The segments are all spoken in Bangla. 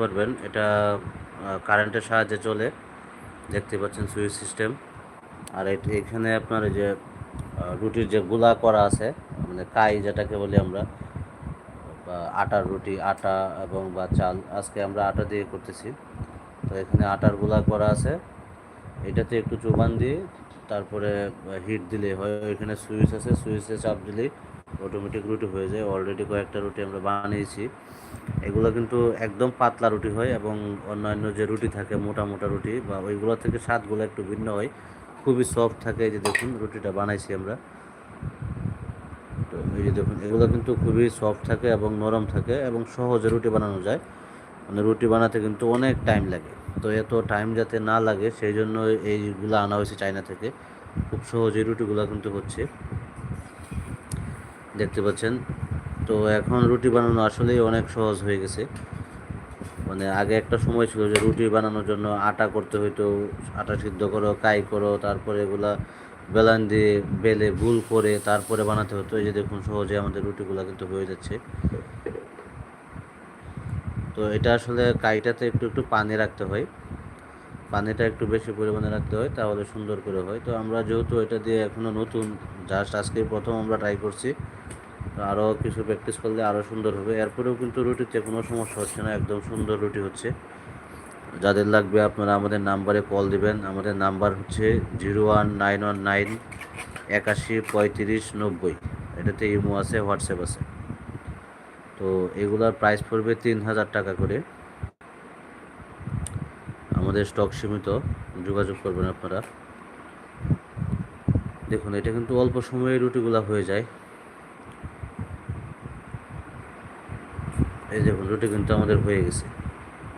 পারবেন এটা কারেন্টের সাহায্যে চলে। দেখতে পাচ্ছেন সুইচ সিস্টেম। আর এখানে আপনার এই যে রুটির যে গুলা করা আছে মানে কাই যেটাকে বলি আমরা আটার রুটি, আটা এবং বা চাল, আজকে আমরা আটা দিয়ে করতেছি। তো এখানে আটারগুলা করা আছে। এটাতে একটু চুবান দিয়ে, তারপরে হিট দিলে হয়। এখানে সুইচ আছে, সুইচে চাপ দিলেই অটোমেটিক রুটি হয়ে যায়। অলরেডি কয়েকটা রুটি আমরা বানিয়েছি। এগুলো কিন্তু একদম পাতলা রুটি হয় এবং অন্যান্য যে রুটি থাকে, মোটা মোটা রুটি বা ওইগুলো থেকে স্বাদগুলো একটু ভিন্ন হয়। খুবই সফট থাকে এই যে দেখুন, রুটিটা বানাইছি আমরা। তো এই যে দেখুন, এগুলো কিন্তু খুবই সফট থাকে এবং নরম থাকে এবং সহজে রুটি বানানো যায়। মানে রুটি বানাতে কিন্তু অনেক টাইম লাগে। তো এত টাইম যাতে না লাগে, সেই জন্য এইগুলো আনা হয়েছে চায়না থেকে। খুব সহজে রুটিগুলো কিন্তু হচ্ছে। দেখতে পাচ্ছেন। তো এখন রুটি বানানো আসলেই অনেক সহজ হয়ে গেছে। মানে আগে একটা সময় ছিল যে রুটি বানানোর জন্য আটা করতে হইতো, আটা সিদ্ধ করো, কাই করো, তারপরে এগুলা বেলান দিয়ে বেলে গুল করে তারপরে বানাতে হতো। এই যে দেখুন, সহজে আমাদের রুটিগুলো কিন্তু হয়ে যাচ্ছে। তো এটা আসলে কাইটাতে একটু একটু পানি রাখতে হয়। পানিটা একটু বেশি পরিমাণে রাখতে হয়, তাহলে সুন্দর করে হয়। তো আমরা যেহেতু এটা দিয়ে এখনও নতুন জাস্ট আজকে প্রথম আমরা ট্রাই করছি, তো আরও কিছু প্র্যাকটিস করলে আরও সুন্দর হবে। এরপরেও কিন্তু রুটিতে কোনো সমস্যা হচ্ছে না, একদম সুন্দর রুটি হচ্ছে। যাদের লাগবে আপনারা আমাদের নাম্বারে কল দিবেন। আমাদের নাম্বার হচ্ছে zero one nine one nine একাশি পঁয়ত্রিশ নব্বই। এটাতে ইমো আছে, হোয়াটসঅ্যাপ আছে। তো এগুলার প্রাইস পড়বে তিন হাজার টাকা করে। আমাদের স্টক সীমিত। যোগাযোগ করবেন আপনারা। দেখুন, এটা কিন্তু অল্প সময়ে রুটিগুলা হয়ে যায়। এই দেখুন, রুটি কিন্তু আমাদের হয়ে গেছে।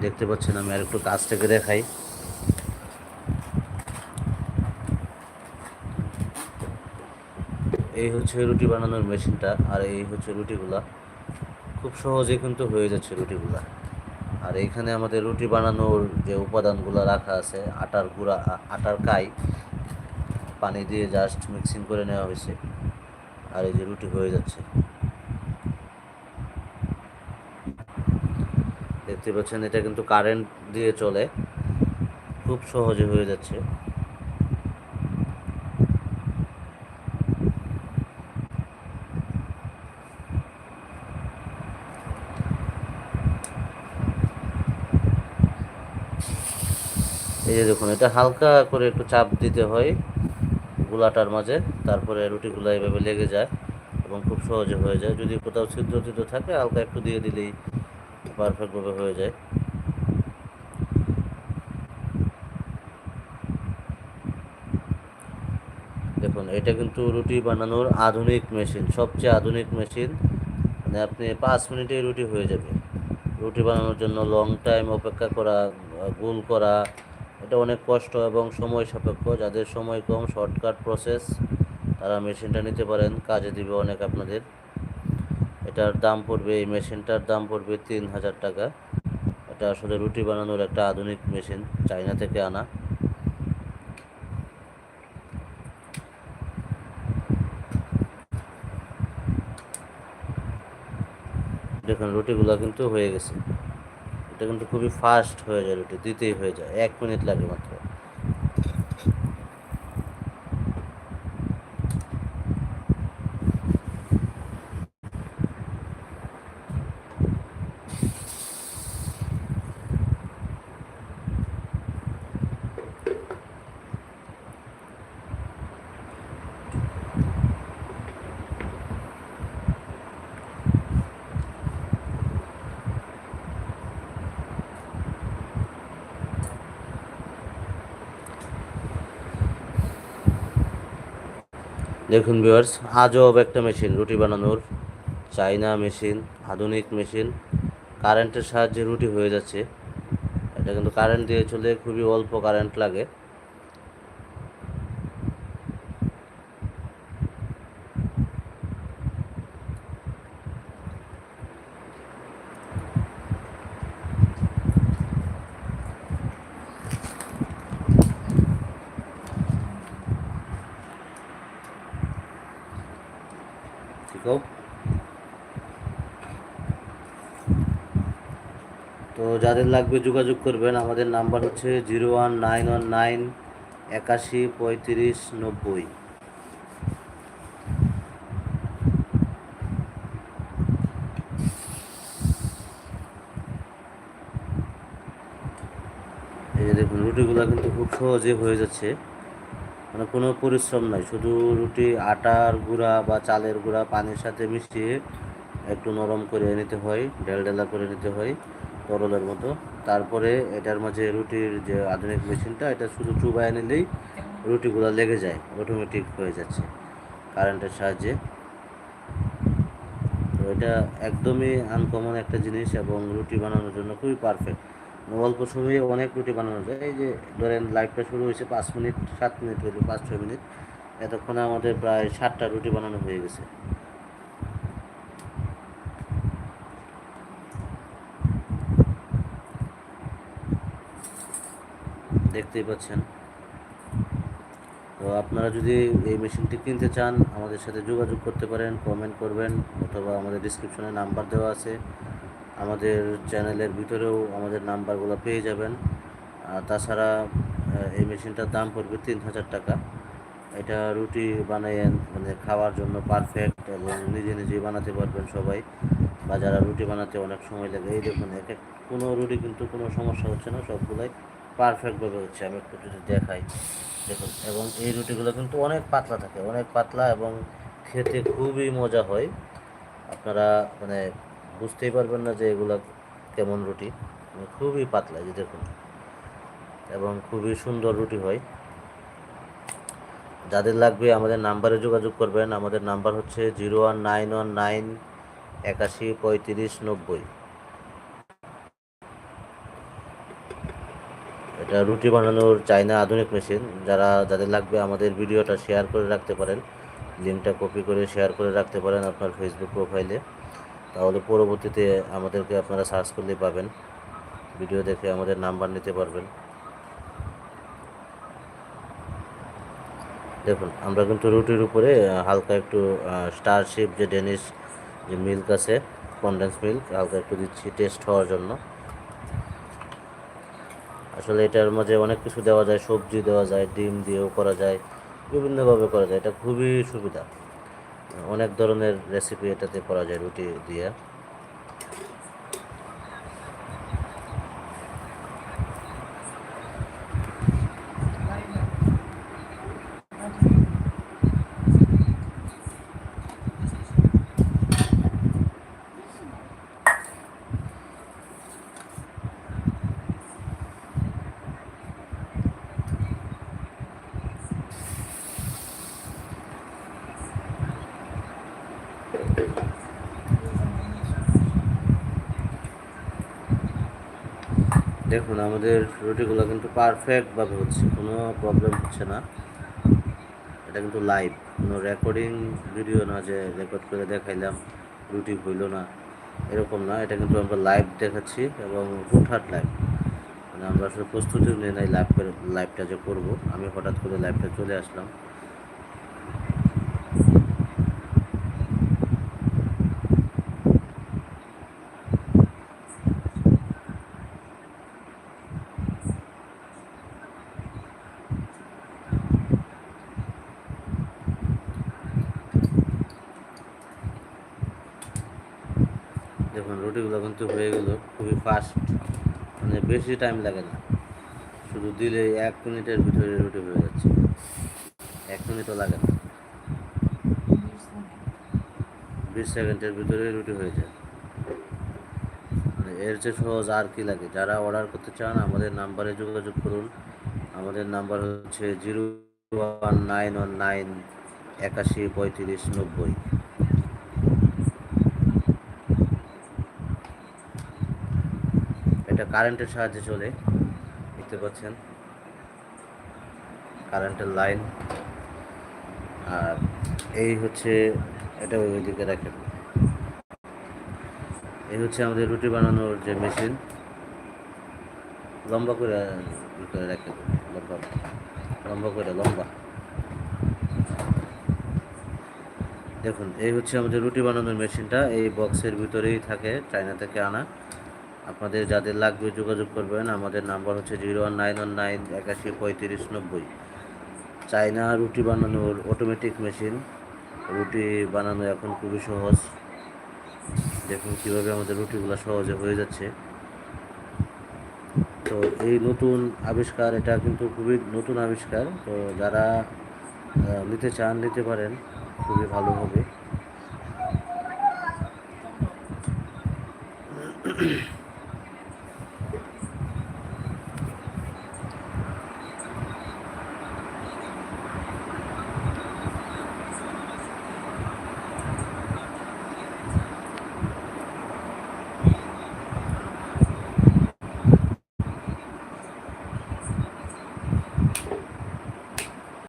দেখতে পাচ্ছেন, আমি আর একটু কাছ থেকে দেখাই। এই হচ্ছে রুটি বানানোর মেশিনটা, আর এই হচ্ছে রুটিগুলা। খুব সহজে কিন্তু হয়ে যাচ্ছে রুটিগুলা। আর এইখানে আমাদের রুটি বানানোর যে উপাদানগুলো রাখা আছে, আটার গুঁড়া আটার কাই, পানি দিয়ে জাস্ট মিক্সিং করে নেওয়া হয়েছে। আর এই যে রুটি হয়ে যাচ্ছে। দেখতে পাচ্ছেন, এটা কিন্তু কারেন্ট দিয়ে চলে। খুব সহজে হয়ে যাচ্ছে। এই যে দেখুন, এটা হালকা করে একটু চাপ দিতে হয় গুলাটার মাঝে, তারপরে রুটিগুলো এভাবে লেগে যায় এবং খুব সহজে হয়ে যায়। যদি কোথাও ছিদ্র ছিদ্র থাকে, হালকা একটু দিয়ে দিলেই পারফেক্টভাবে হয়ে যায়। দেখুন, এটা কিন্তু রুটি বানানোর আধুনিক মেশিন, সবচেয়ে আধুনিক মেশিন। মানে আপনি পাঁচ মিনিটেই রুটি হয়ে যাবে। রুটি বানানোর জন্য লং টাইম অপেক্ষা করা, গোল করা এটা অনেক কষ্ট এবং সময় সাপেক্ষ। যাদের সময় কম শর্টকাট প্রসেস তারা মেশিনটা নিতে পারেন, কাজে দিবে অনেক আপনাদের। এটার দাম পড়বে, এই মেশিনটার দাম পড়বে তিন হাজার টাকা। এটা আসলে রুটি বানানোর একটা আধুনিক মেশিন চায়না থেকে আনা। দেখুন, রুটিগুলো কিন্তু হয়ে গেছে। এটা কিন্তু খুবই ফাস্ট হয়ে যায় রুটি দিতেই হয়ে যায় এক মিনিট লাগে মাত্র। দেখুন ভিউয়ার্স আজব একটা মেশিন রুটি বানানোর চাইনা মেশিন আধুনিক মেশিন কারেন্টের সাহায্যে রুটি হয়ে যাচ্ছে। এটা কিন্তু কারেন্ট দিয়ে চলে খুবই অল্প কারেন্ট লাগে। যাদের লাগবে যোগাযোগ করবেন, আমাদের নাম্বার হচ্ছে zero one nine one nine একাশি পঁয়ত্রিশ নব্বই। এই যে দেখুন, রুটিগুলো কিন্তু খুব সহজে হয়ে যাচ্ছে। মানে কোনো পরিশ্রম নাই, শুধু রুটি, আটার গুঁড়া বা চালের গুঁড়া, পানির সাথে মিশিয়ে একটু নরম করে নিতে হয়, ডেলা করে নিতে হয়। তরলের মতো। তারপরে এটার মাঝে রুটির যে আধুনিক মেশিনটা, এটা শুধু চুবায় নিলেই রুটিগুলো লেগে যায় অটোমেটিক হয়ে যাচ্ছে কারেন্টের সাহায্যে। তো এটা একদমই আনকমন একটা জিনিস এবং রুটি বানানোর জন্য খুবই পারফেক্ট অল্প সময়ে অনেক রুটি বানানো যায়। এই যে ধরেন লাইভটা শুরু হয়েছে পাঁচ মিনিট, সাত মিনিট হইল পাঁচ, ছয় মিনিট। এতক্ষণে আমাদের প্রায় ষাটটা রুটি বানানো হয়ে গেছে। দেখতেই পাচ্ছেন। তো আপনারা যদি এই মেশিনটি কিনতে চান, আমাদের সাথে যোগাযোগ করতে পারেন কমেন্ট করবেন, অথবা আমাদের ডিসক্রিপশনে নাম্বার দেওয়া আছে। আমাদের চ্যানেলের ভিতরেও আমাদের নাম্বারগুলো পেয়ে যাবেন। আর তাছাড়া এই মেশিনটার দাম পড়বে তিন হাজার টাকা। এটা রুটি বানিয়ে মানে খাওয়ার জন্য পারফেক্ট এবং নিজে নিজেই বানাতে পারবেন সবাই। বা যারা রুটি বানাতে অনেক সময় লাগে, এই দেখুন, এক এক কোনো রুটি কিন্তু কোনো সমস্যা হচ্ছে না, সবগুলাই পারফেক্টভাবে হচ্ছে আমি একটু যদি দেখাই। দেখুন, এবং এই রুটিগুলো কিন্তু অনেক পাতলা থাকে, অনেক পাতলা এবং খেতে খুবই মজা হয়। আপনারা মানে বুঝতেই পারবেন না যে এগুলা কেমন রুটি। মানে খুবই পাতলা যে দেখুন। এবং খুবই সুন্দর রুটি হয়। যাদের লাগবে আমাদের নাম্বারে যোগাযোগ করবেন। আমাদের নাম্বার হচ্ছে zero one nine one nine একাশি পঁয়ত্রিশ নব্বই। রুটি বানানোর চাইনা আধুনিক মেশিন, যারা, যাদের লাগবে আমাদের ভিডিওটা শেয়ার করে রাখতে পারেন। লিঙ্কটা কপি করে শেয়ার করে রাখতে পারেন আপনার ফেসবুক প্রোফাইলে তাহলে পরবর্তীতে আমাদেরকে আপনারা সার্চ করলে পাবেন। ভিডিও দেখে আমাদের নাম্বার নিতে পারবেন। দেখুন, আমরা কিন্তু রুটির উপরে হালকা একটু স্টারশিপ যে ডেনিশ যে মিল্ক আছে কনডেন্স মিল্ক হালকা একটু দিচ্ছি টেস্ট হওয়ার জন্য। আসলে এটার মাঝে অনেক কিছু দেওয়া যায়, সবজি দেওয়া যায়, ডিম দিয়েও করা যায়, বিভিন্নভাবে করা যায়। এটা খুবই সুবিধা। অনেক ধরনের রেসিপি এটাতে করা যায় রুটি দিয়ে। দেখুন, আমাদের রুটিগুলো কিন্তু পারফেক্টভাবে হচ্ছে, কোনো প্রবলেম হচ্ছে না। এটা কিন্তু লাইভ কোনো রেকর্ডিং ভিডিও না যে রেকর্ড করে দেখাইলাম, রুটি হইল না, এরকম না। এটা কিন্তু আমরা লাইভ দেখাচ্ছি এবং হুটহাট লাইভ মানে আমরা আসলে প্রস্তুতি নিয়ে নাই লাইভ করে লাইভটা যে করব। আমি হঠাৎ করে লাইভটা চলে আসলাম। দেখুন রুটিগুলো কিন্তু হয়ে গেল খুবই ফাস্ট মানে বেশি টাইম লাগে না। শুধু দিলে এক মিনিটের ভিতরে রুটি হয়ে যাচ্ছে। এক মিনিটও লাগে না। বিশ সেকেন্ডের ভিতরে রুটি হয়ে যায়। মানে এর চেয়ে সহজ আর কি লাগে? যারা অর্ডার করতে চান, আমাদের নাম্বারে যোগাযোগ করুন। আমাদের নাম্বার হচ্ছে zero one nine one nine একাশি পঁয়ত্রিশ নব্বই। এটা কারেন্টের সাহায্যে চলে, দেখতে পাচ্ছেন। কারেন্টের লাইন। আর এই হচ্ছে এটা ওইদিকে রাখেন। এই হচ্ছে আমাদের রুটি বানানোর যে মেশিন। লম্বা করে করে রাখেন। লম্বা লম্বা করে, লম্বা। দেখুন, এই হচ্ছে আমাদের রুটি বানানোর মেশিনটা। এই বক্সের ভিতরেই থাকে, চায়না থেকে আনা। আপনাদের যাদের লাগবে যোগাযোগ করবেন, আমাদের নাম্বার হচ্ছে zero one nine one nine একাশি পঁয়ত্রিশ নব্বই। চায়না রুটি বানানোর অটোমেটিক মেশিন রুটি বানানো এখন খুবই সহজ। দেখুন কীভাবে আমাদের রুটিগুলো সহজে হয়ে যাচ্ছে। তো এই নতুন আবিষ্কার, এটা কিন্তু খুবই নতুন আবিষ্কার। তো যারা নিতে চান, নিতে পারেন। খুবই ভালো হবে।